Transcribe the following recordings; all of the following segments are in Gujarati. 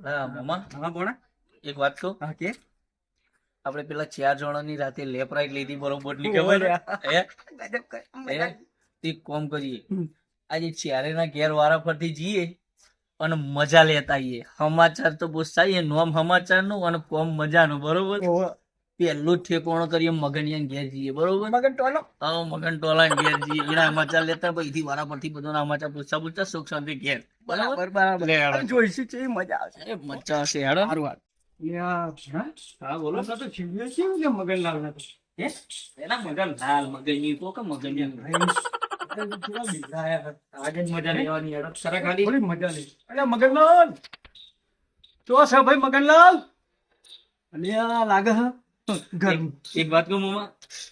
હા મામા. હા બોણા એક વાત કહું? હા કે? આપણે પેલા ચાર જણાની રાતે લેપ રાઈટ લીધી બરોબરની ખબર તે કોમ કરીએ. આજે ચારે ના ઘેર વારા પરથી જઈએ અને મજા લેતા આવીએ સમાચાર તો પૂછતા નોમ સમાચારનું અને કોમ મજાનું બરોબર? જ ઠેકોણો કરીએ મગનિયા ઘેર જઈએ બરોબર? મગન ટોલો. હા મગન ટોલા ઘેર જઈએ. એના સમાચાર લેતા પછી વારા પરથી બધા સમાચાર પૂછતા પૂછતા સુખ શાંતિ ઘેર. બરાબર? બરાબર જોઈશું છે મજા આવશે મજા આવશે હેડો. સારું વાત યા હા બોલો. તો છીવ્યો છે ને મગન લાલ ના તો. હે? એના મગન લાલ મગનની તો કે મગનની થોડા બીજા આયા આજે જ મજા લેવાની હેડો. સરા ખાલી. થોડી મજા લે અરે મગનલાલ! તો છે ભાઈ મગનલાલ? અલ્યા લાગે હ એક વાત કહું મમ્મા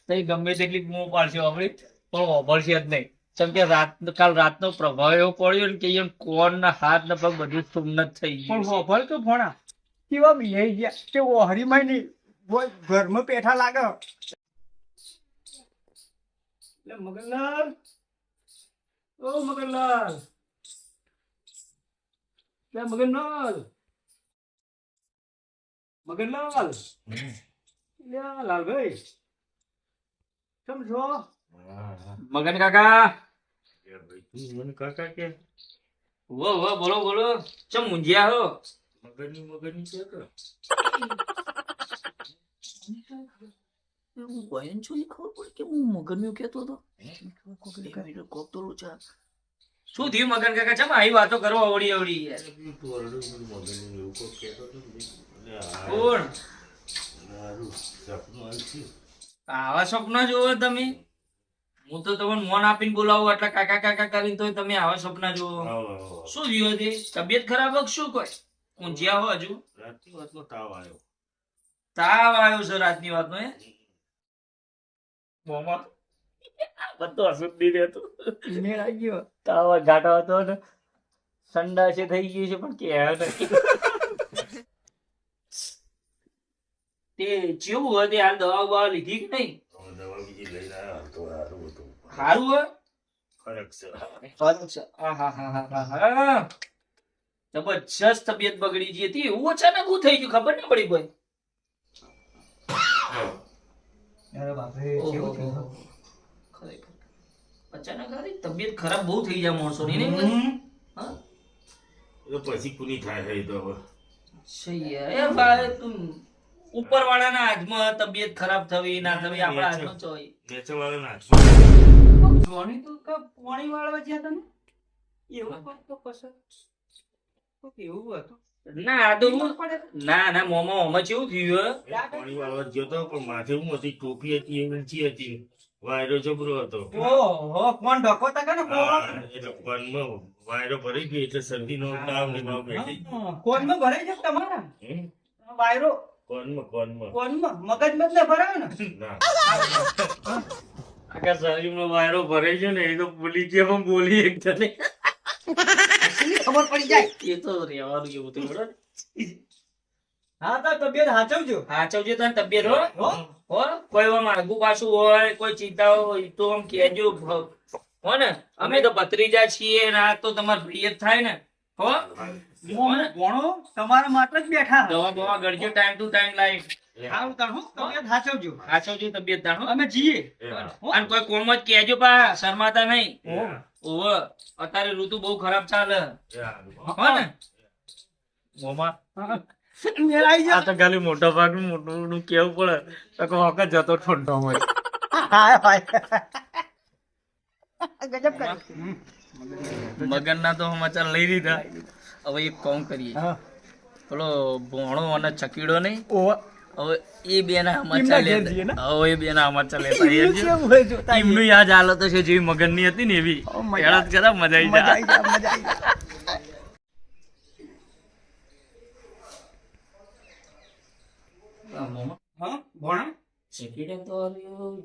તઈ ગમે તેટલી બૂમો પાડશે આપણે પણ વાપરશે જ નહીં. કેમ કે રાત કાલ રાતનો પ્રભાવ એવો પડ્યો ને કે એમ કોણ ના હાથ ને પગ બધું સુમનત થઈ ગયું પણ ગયું તો ભણા કેવા બિહાઈ ગયા. તે ઓહરીમાં નહીં બોય ઘરમાં પેઠા લાગે. મગનલાલ. ઓ મગનલાલ. મગનલાલ. મગનલાલ. લે લાલભાઈ કેમ છો મગન કાકા મને કાકા કે વો વો બોલો બોલો ચમ મુંજ્યા હો મગરની મગરની છે કે હું બહેન છું ખબર પડી કે હું મગન કહેતો હતો કોક તો લોચા. શું થયું મગન કાકા ચમ આવી વાતો કરો. એટલે આ કોણ આવા સપના જોવો તમે. હું તો તમને મોન આપીને બોલાવું એટલે કાકા કાકા કરીને તો તમે આવા સપના જોવો શું જીવો છે? તબિયત ખરાબ હોય શું કોઈ? ઊંઝિયા હો હજુ. રાતની વાતનો તાવ આવ્યો. તાવ આવ્યો છે રાતની વાતનો હે? મોમાં બધો અશુદ્ધિ નહીં રહેતો. મેળ આવી ગયો. તાવ ઘાટો હતો ને. સંડાસે થઈ ગયું છે પણ કે નથી. તે જેવું હોય તે હાલ દવા બવા લીધી કે નહીં? દવા બીજી લઈને આવ્યો હાલ તો સારું હતું. સારું હોય ફરક છે. આહાહાહાહા. જબરજસ્ત તબિયત બગડી ગઈ હતી. એવું અચાનક હું થઈ ગયું? ખબર ના પડી કોઈ. અરે બાપરે ઓહો. ખરેખર. અચાનક તબિયત ખરાબ બહુ થઈ જાય માણસોની ની? પછી કુની થાય તો હવે. સહી હે. તું ઉપરવાળાના હાથમાં તબિયત ખરાબ થવી ના થવી આપણા હાથમાં તો કા પાણી વાળવા ગયા તમે? એવું કોક તો પસંદ એવું હતું? ના આ તો ના ના મોમાં મોમાં કેવું થયું પાણી વાળવા ગયો તો પણ માથે હું હતી ટોપી હતી એ ઊંચી હતી. વાયરો જબરો હતો. ઓહો કોણ ઢકો તા કે એટલે કોનમાં વાયરો ભરી ગયો એટલે શરદીનો તાવ ને બેઠી. કોનમાં ભરાઈ છે તમારા? વાયરો કોનમાં કોનમાં? કોનમાં? મગજમાં જ ના ને? ના. આખા શરીરમાં વાયરો ભરે છે ને એ તો ભૂલી ગયા પણ બોલી એક જણે. ખબર પડી જાય? એ તો રહેવાનું એવું તો બરોબર? હા તો તબિયત હાચવજો. હાચવજો તને તબિયત હો. હો? હો? કોઈ આમ આગુ પાછું હોય કોઈ ચિંતા હોય તો આમ કહેજો. હો ને? અમે તો પત્રીજા છીએ ને આ તો તમારે પ્રિય જ થાય ને. હો? ભણો તમારા માટે જ બેઠા. દવા બવા ગળજો ટાઈમ ટુ ટાઈમ લાઈફ સારું તાણ તબિયત હાચવજો. સાચવજો તબિયત તાણ અમે જઈએ એ. હા. હો? અને કોઈ કોમ જ કહેજો પા શરમાતા નહીં. અત્યારે ઋતુ બહુ ખરાબ ચાલે. હા. ને. મોમાં હા. મેળ તો ખાલી મોટા ભાગનું મોટું મોટું કેવું પડે. તો વખત જતો ઠંડો હોય. હાય હાય ગજબ કરી મગન ના તો સમાચાર લઈ લીધા. હવે એક કોમ કરીએ. પેલો ભોણો અને ચકીડો નહીં? હવે એ બે ના સમાચાર? લેતા હવે એ બે ના સમાચાર લેતા. એમનું યાદ હાલત છે જેવી મગનની હતી ને એવી. મજા આવી જાય હા ભણા? ચકીડે તો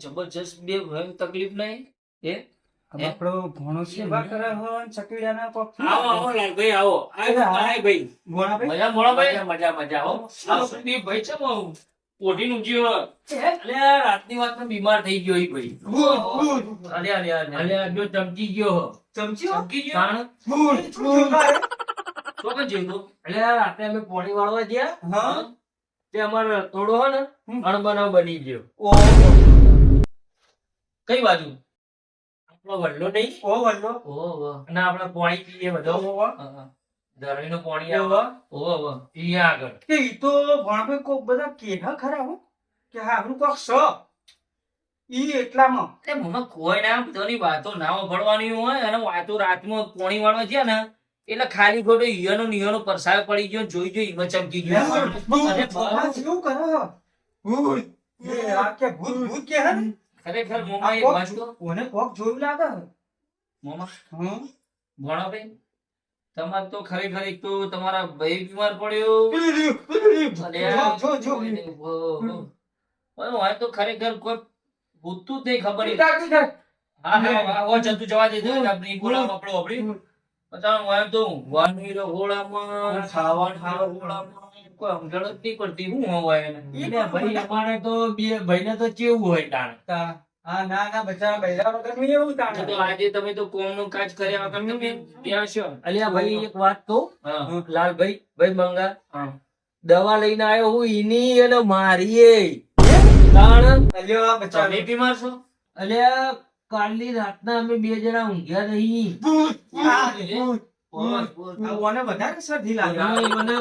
જબરજસ્ત બે તકલીફ નહીં. એ આપણો ભણો સેવા કરે હોય ને ચકડીયાના કોક આવો આવો લાલભાઈ આવો આવો. આય ભાઈ. ભણાભાઈ મજા મોળો ભાઈ? મજા મજા હો. આવો સુધીર ભાઈ છે બહુ. પોટી નું જીવ અલે રાતની વાત બીમાર થઈ ગયો ઈ ભાઈ. ગુડ ગુડ અલે અલે અલે. અલે જો ચમકી ગયો ચમચી ચમકી ગયો? તો એટલે રાતે અમે પોણી વાળવા ગયા. હા. તે અમારે થોડો હો ને. અણબનાવ બની ગયો. કઈ બાજુ? વલ્લો નહીં? ઓ વલ્લો. ઓ અને આપણે પાણી પીએ બધો? ધરણી નું પાણી આવે. ઓ. અહીંયા આગળ. કે ઈ તો ભણભાઈ કોક બધા કેહા ખરા હો. કે હારું કોક સ. ઈ એટલામાં. એ મમ્મા કોઈ ના બધાની વાતો ના ભણવાની હોય અને વાતો રાતમાં પોણી વાળવા છે ને એટલે ખાલી ખોટો ઈયનો નિયનો પરસાવે પડી ગયો જોઈ જોઈ ઈમાં ચમકી ગયો. શું કરે ભૂત આ કે ભૂત ભૂત કે હે ખરેખર મોમાં એક વાંચતો? કોને કોક જોયું લાગે? મોમાં? હમ. ભણો ભાઈ તમાર તો ખરેખર એક તો તમારા ભાઈ બીમાર પડ્યો. જો જો હવે તો ખરેખર કોઈ ભૂતું જ ખબર. હા હા હા, ઓ જંતુ જવા દેજો. આપણી બોલાવ કપડો આપણી. બતાવો હવે તો હોળામાં ખાવા ખાવાની રહોડામાં કોઈ સમજણ જ નહીં પડતી હું હોય એને? ભાઈ અમારે તો બે ભાઈને તો કેવું હોય તાણ? હા ના ના બચારા બૈરા વગરનું એવું તાણે. તો આજે તમે તો કોમનું કાજ કર્યા વગર તમે ત્યાં છો. અલ્યા ભાઈ એક વાત કહું? લાલભાઈ ભાઈ મંગા દવા લઈને આવ્યો હું ઈની અને મારીએ તાણ. અલ્યો આ બીમાર છો? અલ્યા કાલની રાતના અમે બે જણા ઊંઘ્યા નહીં. ઓને વધારે શરદી લાગે. મને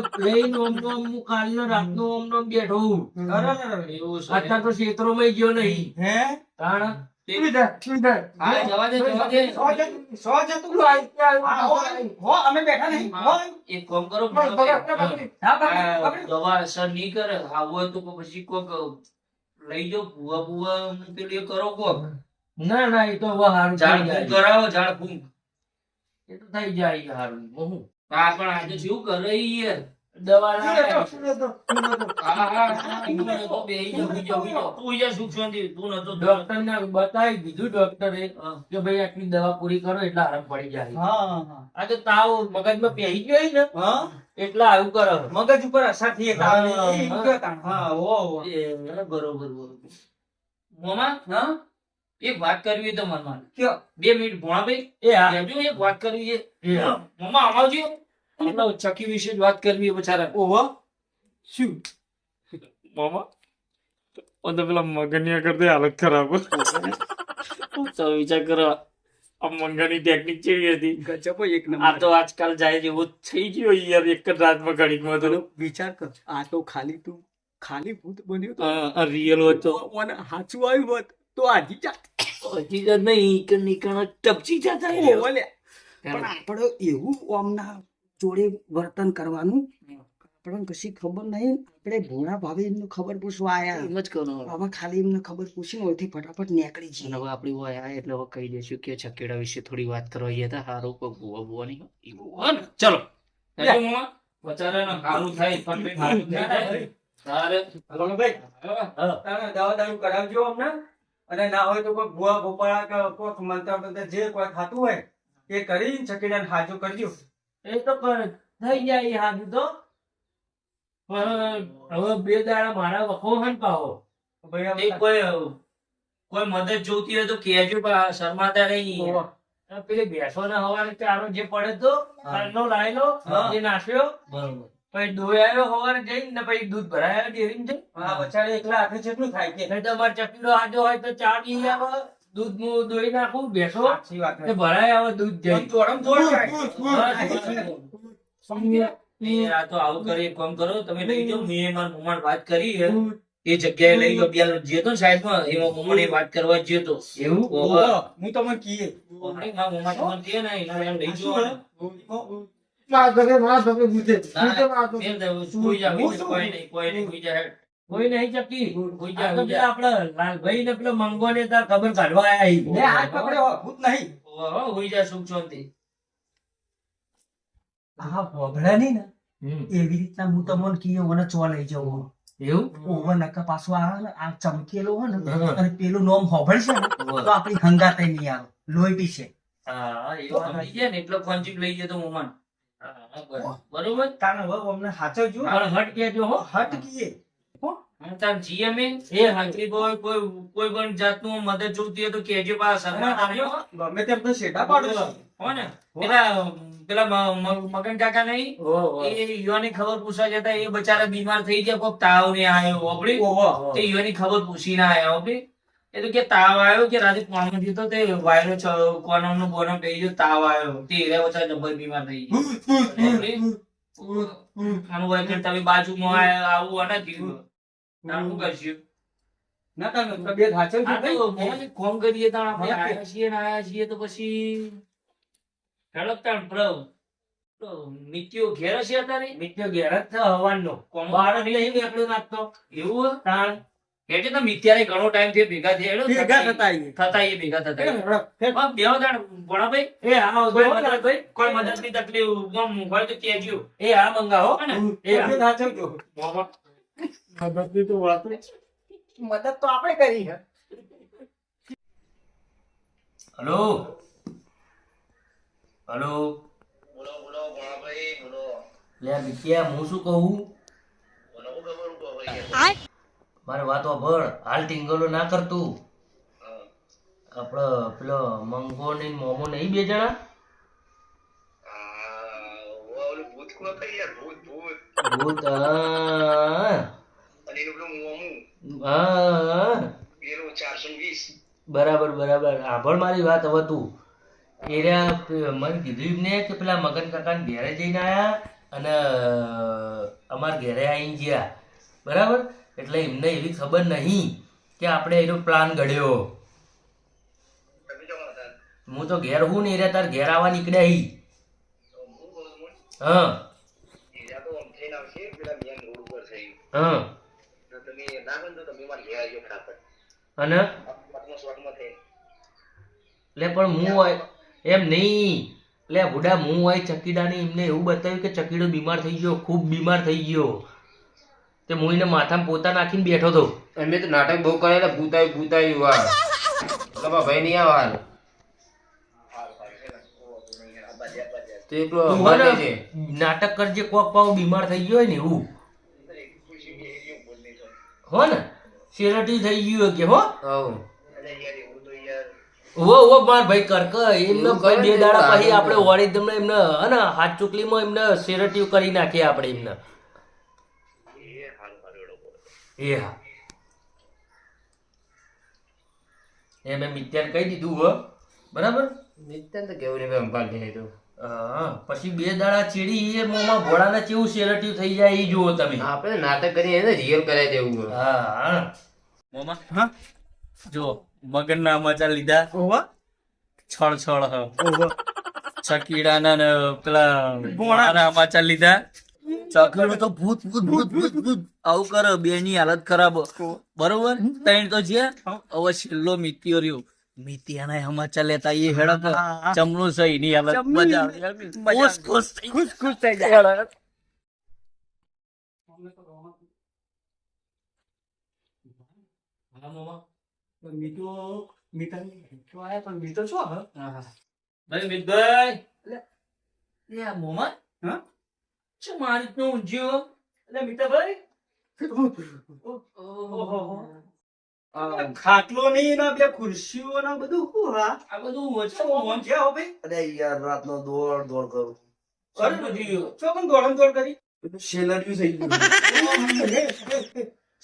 ઓમ તો હું કાલનો રાતનો ઓમ ને બેઠો હું. અરે, અરે, અરે. એવું અત્યારે તો ક્ષેત્રોમાં ગયો નહીં. હે? તાણ? પછી લઈ જાઓ ભૂવા ભૂવા કરો કોક. ના ના એ તો કરાવો ઝાડ ફૂંક એ તો થઈ જાય હારું. હું હા પણ આજે શું કરે યાર દવા બતાવી દીધું ડોક્ટરે. કે ભાઈ આટલી દવા પૂરી કરો એટલે આરામ પડી જાય. હા, હા. આ તો તાવ મગજમાં પહેરી ગયો ને? હા? એટલે આવું કરો મગજ ઉપર અસર થઈ બરોબર બરોબર. મોમા? હા? એક વાત કરવી હોય તો મનમાં કયો? બે મિનિટ ભોણા ભાઈ એ હા. એક વાત કરવી છે. મમ્મા આવજો. ચકી વિશે જ વાત કરવી છે બચારા. ઓહો. શું? મામા પેલા મગનિયા કરતે હાલત ખરાબ તો વિચાર કરો આ મંગાની ટેકનિક કેવી હતી? ગજબ એક આ તો આજકાલ જાય જેવું થઈ ગયું યાર એક જ રાતમાં ઘડીકમાં તો. વિચાર કર આ તો ખાલી તું ખાલી ભૂત બન્યો તો. આ રિયલ હોત તો. સાચું આવ્યું હોત તો આજી જાત હજી નહીં કે નીકળ ટપચી જતા ઓહો પણ આપણે એવું ઓમના જોડે વર્તન કરવાનું આપણને કશી ખબર નહીં આપણે ભોળા ભાવે એમને ખબર પૂછવા આયા. એમ જ કરો. હવે ખાલી એમને ખબર પૂછીને ઓયથી ફટાફટ નીકળી અને જઈએ હવે આપણી હોય આ એટલે હવે કહી દઈશું કે છકેડા વિશે થોડી વાત કરવા ગયા હતા. હારું કોઈ ભૂવા ભૂવા નહીં એવું હોય ને. ચલો. બચારાને હારું થાય હારું થઈ જાય. તારે ભાઈ. દવા દારૂ કરાવજો અમને. અને ના હોય તો કોઈ ભુવા ભોપાળા કે કોઈ મંત્ર મંત્ર જે કોઈ ખાતું હોય એ કરીને ચકીડાને હાજુ કરજો એ તો થઈ જાય હાજુ તો. પણ હવે બે દાડા મારા વખો હન પાહો. ભાઈ કોઈ કોઈ મદદ જોતી હોય તો કેજો શરમાતા નહીં પેલી ભેંસો ને હવારે ચારો જે પડે તો કાલનો લાયેલો. એ નાખ્યો બરોબર. પછી દોયાયો હવારે જઈને ને પછી દૂધ ભરાયો ડેરીને જઈને. હા. બચારે એકલા હાથે જેટલું થાય કે. નહીં તો અમારે ચકીડો આજો હોય તો ચા પી આવે દૂધ હું દોઈ નાખું બેસો. સાચી વાત ભરાય આવે દૂધ જઈ. એ આ તો આવું કરે એક કામ કરો તમે લઈ જાઓ મેં મારા મમ્માને વાત કરી છે. એ જગ્યાએ લઈ જાઓ બે જે તો સાઈડમાં એમાં મમ્માને વાત કરવા જ તો એવું હું તમને કીએ. મારા મમ્મા તમને કહે ને એના એમ લઈ જાઓ. કોઈ નહીં ચકી આ આપડે લાલભાઈ ને પેલો મંગો ને તાર ખબર કાઢવા આયા નહીં. જા, સુખ શાંતિ. આ નહીં ને. એવી રીતના હું તમને કીએ મને ચો લઈ જવું એવું? ઓવર નકા પાછું આવે આ ચમકેલો હોય ને અને પેલું નોમ હોભળશે છે. તો આપણી હંગાતે નહીં આવે. લોહી પીશે. હા, એ એટલે કોન્ચીક લઈ જતો તો હા, બરોબર. બરોબર. તાને હવે અમને સાચવજો હટ કેજો હો. હટ કીએ તાર GMA? એ હાજરી તકલીફ કોઈ કોઈ પણ જાતનું મદદ જોતી હોય તો કહેજો પાછા સરકાર આવ્યો. ગમે તેમ તો શેઠા પાડો. હો ને? પેલા પેલા મગન કાકા નહીં? એ યુવાની ખબર પૂછવા જતા એ બચારા બીમાર થઈ ગયા કોક તાવ ને આવ્યો આપડે તે યુવાની ખબર પૂછી ના આયા હોભળી? એ તો કે તાવ આવ્યો કે રાતે પાણી પીતો તે વાયરો છ કોનમ નો બોનમ થઈ ગયો તાવ આવ્યો. તે એરા ઓછા જબ્બર બીમાર થઈ ગયા? આનું હોય કે તમે બાજુમાં આવું અને તાર શું કરશું? ના તમે તબિયત હાચલ છે કોમ કરીએ તો આપણે આયા છીએ ને આયા છીએ તો પછી તાણ પ્રભુ. નિત્યો ઘેર હશે અત્યારે? મિત્યો ઘેર જ છે હવારનો. કોમ બહાર નહીં એકલો નાખતો એવું? તાણ. એટલે તમે અત્યારે ઘણો ટાઈમથી ભેગા થયા ભેગા થતા થતા એ ભેગા થતા. હા, બેહો એ કોઈ મદદ ભાઈ તકલીફ હોય તો કેજો એ હા. મંગાવો એ તો વાત મદદ તો આપણે કરી છે. હલો. હલો. બોલો બોલો ભણાભાઈ બોલો. લે મિત્યા હું શું કહું? બોલો હું ખબર કહો ભાઈ? મારે વાતો ભળ હાલ ટિંગલો ના કરતું. હા. આપડે પેલો મંગો ને મોમો નહીં બે જણા? ભૂત બરાબર બરાબર. આભળ મારી વાત હવે તું. એર્યા મને કીધું ને કે પેલા મગન કાકા ઘેરે જઈને આયા અને અમાર ઘેરે આવીને ગયા. બરાબર? એટલે એમને એવી ખબર નહીં કે આપણે એનો પ્લાન ઘડ્યો. હું તો ઘેર હું નહીં રહ્યા, તાર ઘેર આવવા નીકળ્યા હી. હું. અને? લે, પણ એમ નહીં. લે, બુડા, હું હોય ચકીડાને, એમને એવું બતાવ્યું કે ચકીડો બીમાર થઈ ગયો, ખૂબ બીમાર થઈ ગયો. તે હું એને માથામાં પોતા નાખીને બેઠો હતો. અમે તો નાટક બહુ કરેલા ભૂતાઈ ભૂતાઈ વાર તમારા ભાઈ નહીં ને નાટક કરજે કોક પાવ બીમાર થઈ ગયો હોય ને એવું. હો ને? શેરટી થઈ ગયું કે હો? ઓ વો માર ભાઈ કરક એમને કઈ બે દાડા પછી આપણે. વળી તમને એમને હે ને હાથ ચૂકલીમાં એમને શેરટીઓ કરી નાખીએ આપણે એમને. એ હા. એ મેં મિત્યાન કહી દીધું હો. બરાબર? મિત્યાન તો કેવું નહીં ભાઈ અંબાજી નહીં તો પછી બે દાડા ચીડી એ મોમાં ભોળાના કેવું શેરટીયું થઈ જાય એ જુઓ તમે. આપણે નાટક કરીને એને રિયલ કરાવી દેવું હા હા. હા. જો મગન ના મચા લીધા. ઓવા છળ છળ હ. ચકીડાના ને પેલા ભોળાના મચા લીધા. ચકીડું તો ભૂત ભૂત ભૂત ભૂત ભૂત આવું કરે બે ની હાલત ખરાબ. બરોબર? ત્રણ તો છે. હવે છેલ્લો મિત્યો રહ્યો. મિતિયાના સમાચાર લેતા એ હેડક. ચમનું સહી ની હાલત. મજા ખુશ ખુશ ખુશ ખુશ થઈ જાય મીઠો મીઠા પણ મીઠો છો ભાઈ મિતભાઈ. મોમાં? હા? શું મારી રીતનું ઊંઘ્યો એટલે મીઠાભાઈ આ ખાટલો ને એના બે ખુરશીઓ ના બધું શું હા આ બધું ઓછું છે હો ભાઈ અરે યાર રાતનો દોડ દોડ કરું અરે ચો પણ દોડમ દોડ કરી શેલરિયું થઈ ગયું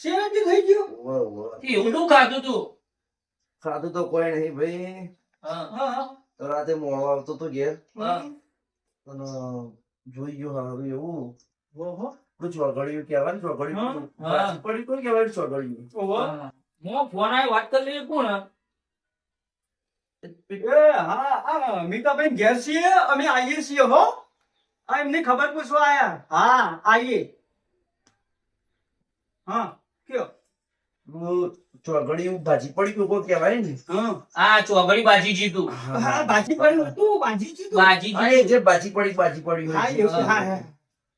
શેનાથી થઈ ગયું. એવું ખાધું તું ખાધું તો કોઈ નહીં ભાઈ હા હા હા તો રાતે મોડો આવતો તો ઘેર હા. જોઈ ગયો હારું એવું. ઓહો. પેલું ચોઘડિયું કહેવાય હા. પડી કોણ કહેવાય ને ચોઘડિયું. ઓહો. મો ફોન આવ્યો વાત કરી લઈએ કોણ એ હા આ મીતાબેન ઘેર છીએ અમે આવીએ છીએ હો. આ એમની ખબર પૂછવા આયા. હા આવીએ હા કયો? પેલું ભાજી પડી ગયું કોઈ કહેવાય ને? હા આ ચોગડી બાજી જીતું. હા બાજી પડ્યું હતું ભાજી જીતું. ભાજી જે ભાજી પડી ભાજી પડી હા એવું હા હા.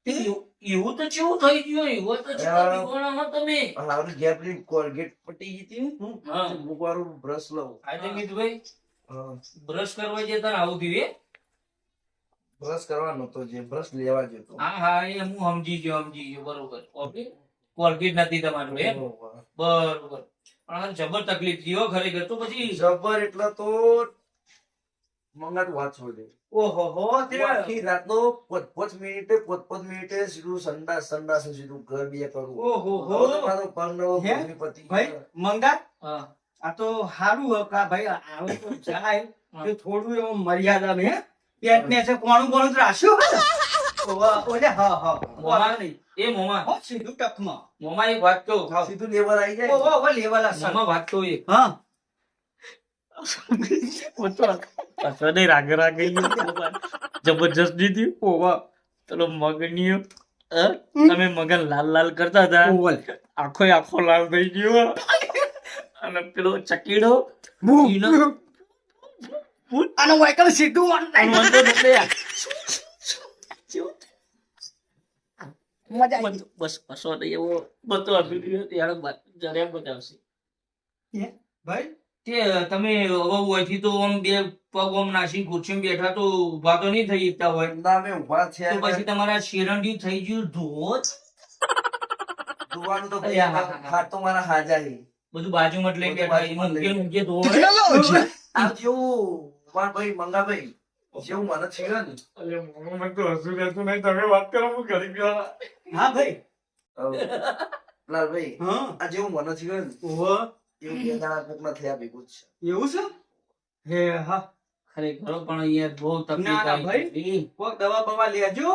એવું એવું તો કેવું થઈ ગયું? એવું તો હા. તમે. હારું ઘેર પેલી કોલગેટ પટી બ્રશ લઉં. આજે કીધું ભાઈ બ્રશ કરવા જતા આવું થયું બ્રશ કરવાનો તો જે બ્રશ લેવા જતો. હા હા એ હું સમજી ગયો સમજી ગયો બરોબર. ઓકે. કોલગેટ નથી તમારું બરોબર. પણ જબર તકલીફ થયો ખરેખર તો પછી જબર એટલે તો મંગાતું વાત છોડી દે. ઓહો હો તે આખી રાતનો પોત પોત મિનિટે પોત પોત મિનિટે સીધું સંડાસ સંડાસ સીધું ઘર બે કરું. ઓહો હો. મારો હે? ભૂમિપતિ. ભાઈ મંગા? આ તો સારું હકા કા ભાઈ આવે તો જાય. કે થોડું એવું મર્યાદા મેં પેટ ને છે કોણું કોણું તો રાખ્યું ઓલે હા હા. મોમાં નહીં. એ મોમાં. હો સીધું ટકમાં મોમાં એક વાત કહું. સીધું લેવલ આવી જાય. ઓહો ઓહો લેવલ અસર મોમાં વાત કહું એક. હા. પાછો રાગ રાગ જબરજસ્ત દીધી. ઓવા મગનીયો તમે મગન લાલ લાલ કરતા હતા. આખો આખો લાલ થઈ ગયો. અને પેલો ચકીડો આનો વાયકલ સીધું online. વાંધો નથી યાર. મજા આવી બસ કશો નહીં એવો બધો અભિનય ત્યારે બાદ- બતાવશે ભાઈ? તે તમે હવે તો આમ બે પગ આમ નાસી ખુરશીમાં બેઠા તો ઊભા તો નહીં થઈ શકતા હોય. ના થયા તો પછી તમારા શેરંડી થઈ ગયું ધોત ધોવાનું તો. હાથ તો મારા હાજા છે. બધું બાજુમાં જ લઈ બેઠા બાજુમાં જ ઊંઘે લઈ. ઊંઘે ધોવે આ જેવું મારા નહીં. તમે વાત કરો હું ગરીબ હા ભાઈ. લાલભાઈ હા. આ જેવું મને થયું ને ઓહો. એવું કે દાડા કોકના થયા ભેગું છે. એવું છે? હે હા. ખરેખર પણ યાર બહુ તકલીફ ના, ના, આવી ભાઈ. કોક દવા બવા લેજો.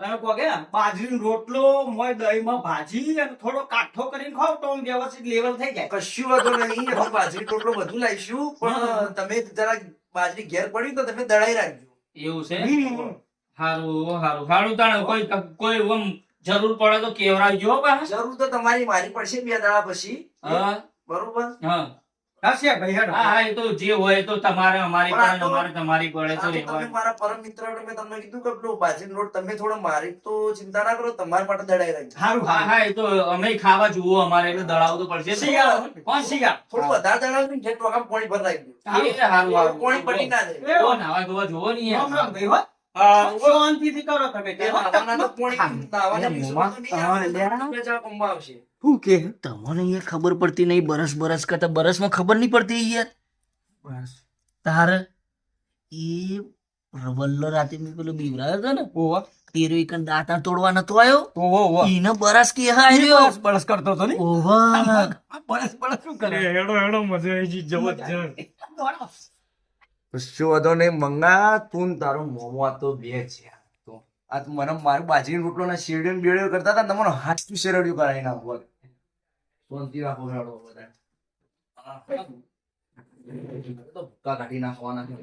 અને કોક હે બાજરીનો રોટલો મોય દહીંમાં ભાજી અને થોડો કાઠો કરીને ખાવ તો વ્યવસ્થિત લેવલ થઈ જાય. કશું વાંધો નહીં. બાજરી રોટલો બધું લાવીશું. પણ તમે જરા બાજરી ઘેર પડી તો તમે દળાઈ રાખજો. એવું છે. હારું હારું. હારું તાણે કોઈ કોઈ આમ જરૂર પડે તો કેવરાવજો બા. જરૂર તો તમારી મારી પડશે બે દાડા પછી. હા. બરોબર? હા. છે ભાઈ હેડો. હા હા, એ તો જે હોય તો તમારે અમારી પણ આ પડે તો- અમારે તમારી પડે તો તો તમે મારા પરમ મિત્ર મેં તમને કીધું કે પેલો બાજરી રોટ તમે થોડો મારી તો ચિંતા ના કરો તમારા માટે દળાઈ રાખજો. સારું હા હા હા એ તો અમે ખાવા જુઓ અમારે એટલે દળાવવું તો પડશે જ. કોણ શિયાળ? થોડું વધારે દળાવજો ને જે ટોકા પાણી ભર રાખજો એ હારું હારું. પાણી પડી ના જાય ઓ, નાવા ધોવા જુઓ ને યાર. રામ રામ ભાઈ હો. શાંતિથી કરો તમે તો પાણી તો આવશે. શું કે? તમને અહીંયા ખબર પડતી નહીં બરસ બરસ કરતા બરસમાં ખબર નહીં પડતી યાર. તાર એ વલ્લો રાતે મેં પેલો બીવરાયો હતો ને ઓવા તેરો એક દાંતા તોડવા નતો આવ્યો. ઓવા ઓવા ઈને બરસ કે હા આવ્યો બરસ બરસ કરતો તો ને? ઓવા બરસ બરસ શું કરે? કશું વાંધો નહીં મંગા તું તારો મોમો તો બે છે આ તો. આ મને મારું બાજરીનો રોટલો ના શેરડીયો બેડ્યો કરતા હતા ને તમારો હાથ શેરડ્યું કરાવી નાખો શાંતિ રાખો હેડો બધા ભૂકા કાઢી નાખવાના છે.